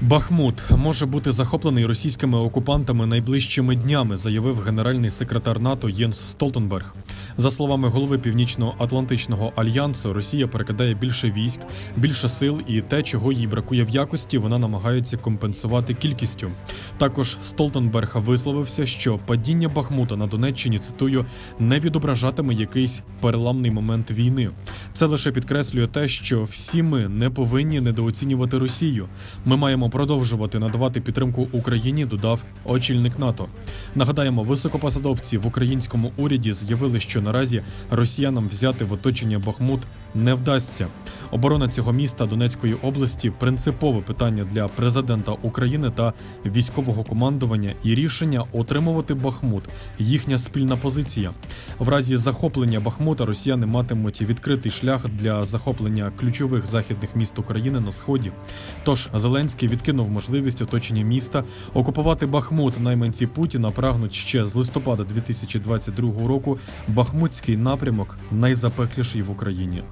Бахмут може бути захоплений російськими окупантами найближчими днями, заявив генеральний секретар НАТО Єнс Столтенберг. За словами голови Північно-Атлантичного альянсу, Росія перекидає більше військ, більше сил, і те, чого їй бракує в якості, вона намагається компенсувати кількістю. Також Столтенберг висловився, що падіння Бахмута на Донеччині цитую не відображатиме якийсь переламний момент війни. Це лише підкреслює те, що всі ми не повинні недооцінювати Росію. Ми маємо продовжувати надавати підтримку Україні, додав очільник НАТО. Нагадаємо, високопосадовці в українському уряді заявили, що наразі росіянам взяти в оточення Бахмут не вдасться. Оборона цього міста Донецької області принципове питання для президента України та військового командування і рішення отримувати Бахмут їхня спільна позиція. В разі захоплення Бахмута росіяни матимуть відкритий шлях для захоплення ключових західних міст України на сході. Тож Зеленський відкинув можливість оточення міста. Окупувати Бахмут найманці Путіна прагнуть ще з листопада 2022 року. Бахмутський напрямок найзапекліший в Україні.